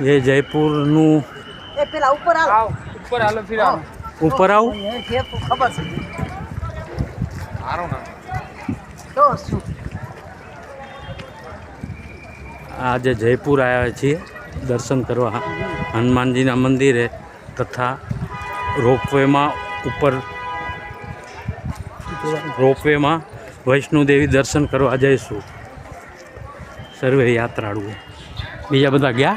એ જયપુરનું એ પેલા ઉપર આવ. આવ ઉપર હાલો ફિર આવો. ઉપર આવું. એ છે તો ખબર છે. હારો ના. તો શું? આજે જયપુર આવ્યા છીએ દર્શન કરવા. હનુમાનજીના મંદિરે તથા રોપવેમાં ઉપર રોપવેમાં વૈષ્ણોદેવી દર્શન કરવા જઈશું. સર્વે યાત્રાળુઓ. બીજા બધા ગયા?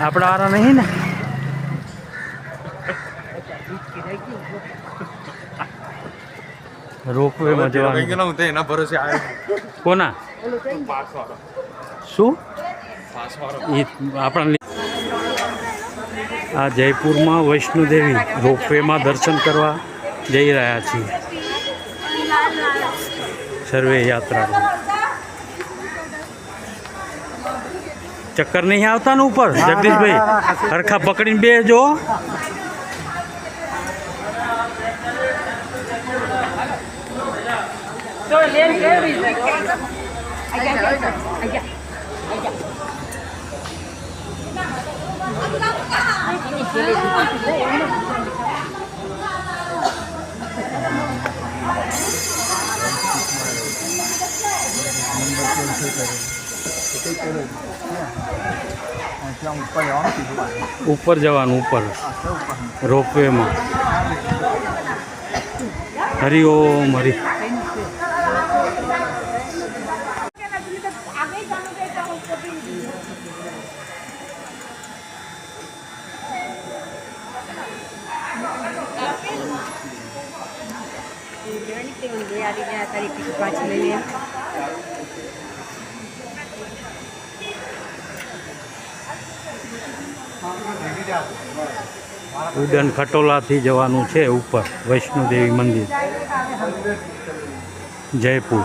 આપણા વાળા નહીં ને? રોપવેમાં જવાનું. હું એના ભરોસે આવ્યો. કોના? શું? એ આપણા આ જયપુરમાં વૈષ્ણોદેવી રોપવેમાં દર્શન કરવા જઈ રહ્યા છીએ. સર્વે યાત્રા ચક્કર નહીં આવતા ને ઉપર જગદીશભાઈ હરખા પકડીને બે જો તો ઉપર જવાનું ઉપર. રોપવેમાં. હરિઓમ હરિ. ઉડન ખટોલાથી જવાનું છે ઉપર વૈષ્ણોદેવી મંદિર. જયપુર.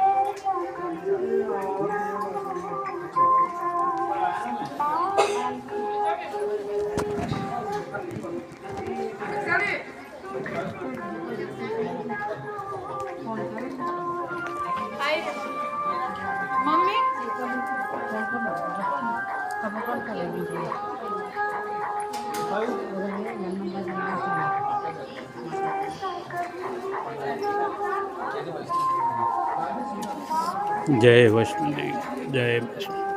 जय वैष्णो देवी जय वैष्णो।